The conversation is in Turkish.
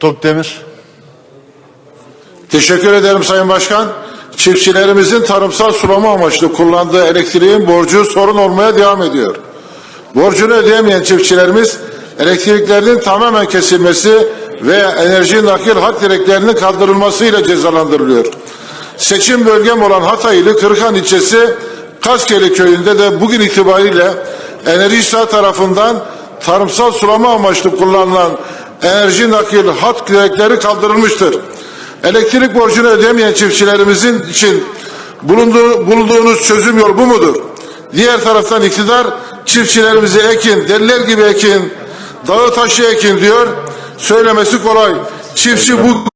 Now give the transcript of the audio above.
Tokdemir. Teşekkür ederim Sayın Başkan. Çiftçilerimizin tarımsal sulama amaçlı kullandığı elektriğin borcu sorun olmaya devam ediyor. Borcunu ödeyemeyen çiftçilerimiz elektriklerinin tamamen kesilmesi ve enerji nakil hak direklerinin kaldırılmasıyla cezalandırılıyor. Seçim bölgem olan Hatay ili Kırıkhan ilçesi Kaskeli köyünde de bugün itibariyle Enerjisa tarafından tarımsal sulama amaçlı kullanılan enerji nakil hat direkleri kaldırılmıştır. Elektrik borcunu ödemeyen çiftçilerimizin için bulunduğu, bulunduğunuz çözüm yolu bu mudur? Diğer taraftan iktidar çiftçilerimizi ekin, deliler gibi ekin, dağı taşı ekin diyor. Söylemesi kolay. Çiftçi bu